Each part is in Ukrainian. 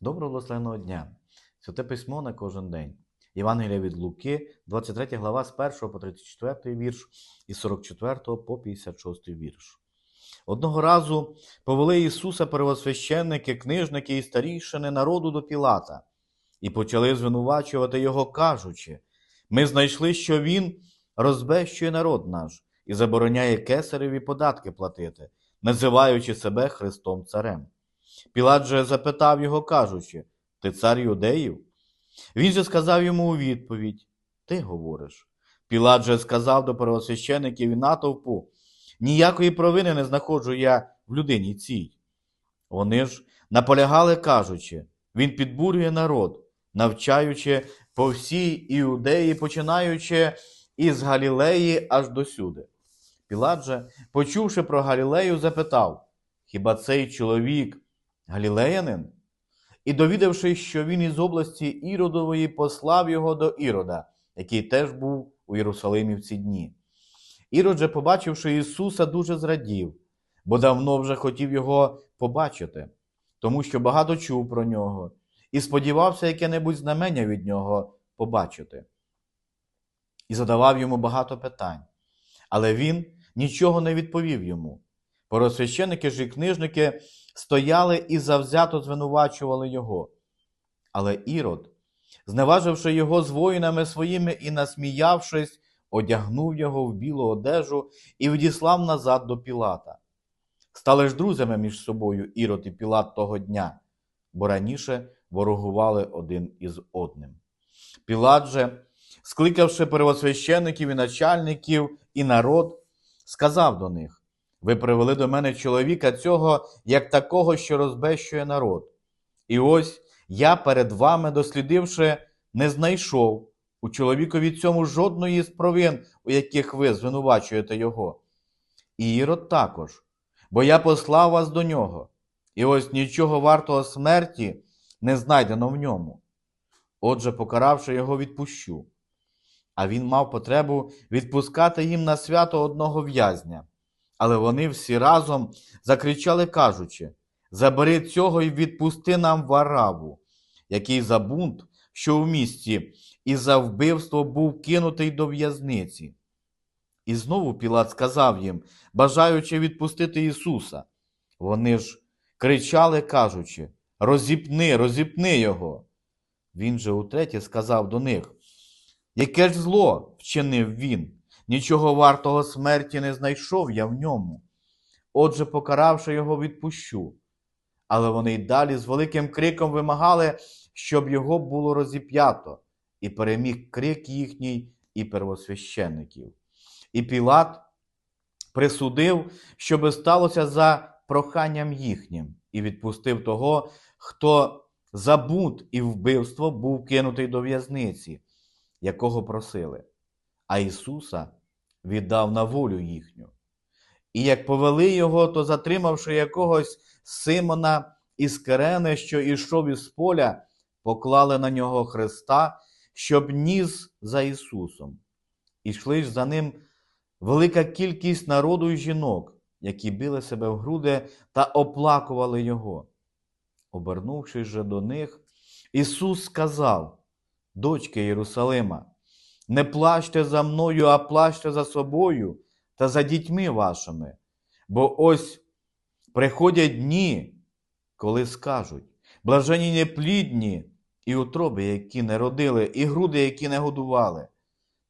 Доброго благословеного дня! Святе письмо на кожен день. Євангелія від Луки, 23 глава з 1 по 34 вірш і 44 по 56 вірш. Одного разу повели Ісуса первосвященники, книжники і старішини народу до Пілата і почали звинувачувати Його, кажучи: Ми знайшли, що Він розбещує народ наш і забороняє кесареві податки платити, називаючи себе Христом Царем. Пілат же запитав його, кажучи, Ти цар юдеїв? Він же сказав йому у відповідь: Ти говориш. Пілат же сказав до первосвящеників і натовпу: Ніякої провини не знаходжу я в людині цій. Вони ж наполягали, кажучи, він підбурює народ, навчаючи по всій іудеї, починаючи із Галілеї аж до сюди. Пілат же, почувши про Галілею, запитав: Хіба цей чоловік галілеянин? І довідавшись, що він із області Іродової послав його до Ірода, який теж був у Єрусалимі в ці дні. Ірод же, побачивши Ісуса, дуже зрадів, бо давно вже хотів його побачити, тому що багато чув про нього, і сподівався яке-небудь знамення від нього побачити. І задавав йому багато питань. Але він нічого не відповів йому. Поросвященики ж і книжники стояли і завзято звинувачували його. Але Ірод, зневаживши його з воїнами своїми і насміявшись, одягнув його в білу одежу і відіслав назад до Пілата. Стали ж друзями між собою Ірод і Пілат того дня, бо раніше ворогували один із одним. Пілат же, скликавши первосвящеників і начальників і народ, сказав до них: Ви привели до мене чоловіка цього, як такого, що розбещує народ. І ось я перед вами, дослідивши, не знайшов у чоловікові цьому жодної з провин, у яких ви звинувачуєте його. І Ірод також, бо я послав вас до нього, і ось нічого вартого смерті не знайдено в ньому. Отже, покаравши його, відпущу. А він мав потребу відпускати їм на свято одного в'язня. Але вони всі разом закричали, кажучи: Забери цього і відпусти нам вараву, який за бунт, що в місті, і за вбивство був кинутий до в'язниці. І знову Пілат сказав їм, бажаючи відпустити Ісуса. Вони ж кричали, кажучи: Розіпни, розіпни його. Він же утретє сказав до них: Яке ж зло вчинив він? Нічого вартого смерті не знайшов я в ньому. Отже, покаравши його, відпущу. Але вони й далі з великим криком вимагали, щоб його було розіп'ято, і переміг крик їхній і первосвященників. І Пілат присудив, щоби сталося за проханням їхнім, і відпустив того, хто за бунт і вбивство був кинутий до в'язниці, якого просили. А Ісуса віддав на волю їхню. І як повели його, то затримавши якогось Симона із Керени, що ішов із поля, поклали на нього Христа, щоб ніс за Ісусом. Ішли ж за ним велика кількість народу і жінок, які били себе в груди та оплакували Його. Обернувшись же до них, Ісус сказав: Дочки Єрусалима, не плачте за мною, а плачте за собою та за дітьми вашими, бо ось приходять дні, коли скажуть: блажені неплідні і утроби, які не родили, і груди, які не годували.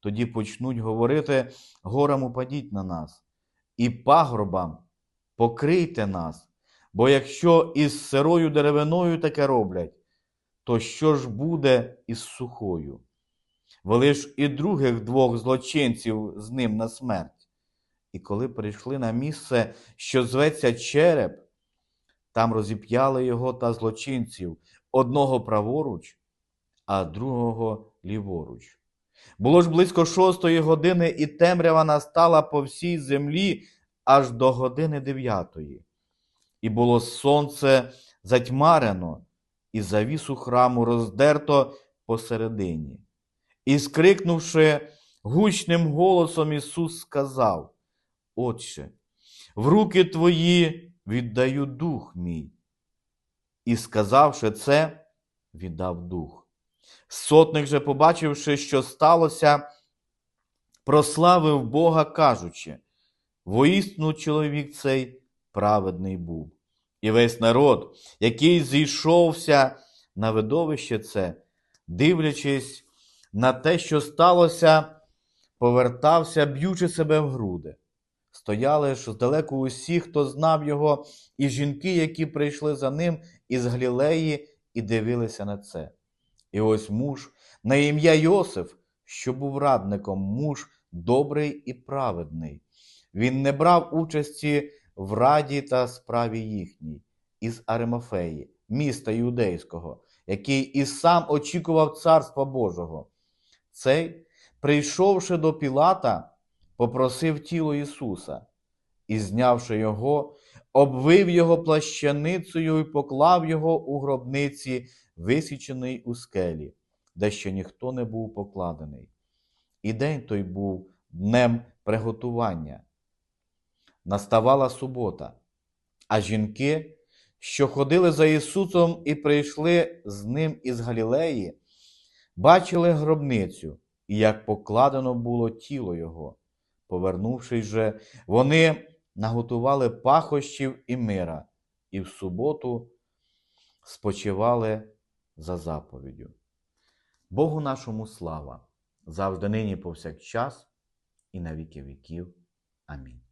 Тоді почнуть говорити: горам упадіть на нас, і пагробам покрийте нас. Бо якщо із сирою деревиною таке роблять, то що ж буде із сухою? Вели ж і других двох злочинців з ним на смерть. І коли прийшли на місце, що зветься череп, там розіп'яли його та злочинців одного праворуч, а другого ліворуч. Було ж близько шостої години, і темрява настала по всій землі аж до години дев'ятої. І було сонце затьмарено, і завісу храму роздерто посередині. І, скрикнувши гучним голосом, Ісус сказав: Отче, в руки твої віддаю дух мій. і, сказавши це, віддав дух. Сотник же, побачивши, що сталося, прославив Бога, кажучи: воістину чоловік цей праведний був. І весь народ, який зійшовся на видовище це, дивлячись на те, що сталося, повертався, б'ючи себе в груди. Стояли ж здалеку усі, хто знав його, і жінки, які прийшли за ним із Галілеї, і дивилися на це. І ось муж на ім'я Йосиф, що був радником, муж добрий і праведний. Він не брав участі в раді та справі їхній, із Аримафеї, міста Юдейського, який і сам очікував Царства Божого. Цей, прийшовши до Пілата, попросив тіло Ісуса, і, знявши його, обвив його плащаницею і поклав його у гробниці, висічений у скелі, де ще ніхто не був покладений. І день той був днем приготування. Наставала субота, а жінки, що ходили за Ісусом і прийшли з ним із Галілеї, бачили гробницю, і як покладено було тіло Його. Повернувшись же, вони наготували пахощів і мира, і в суботу спочивали за заповіддю. Богу нашому слава, завжди нині повсякчас і на віки віків. Амінь.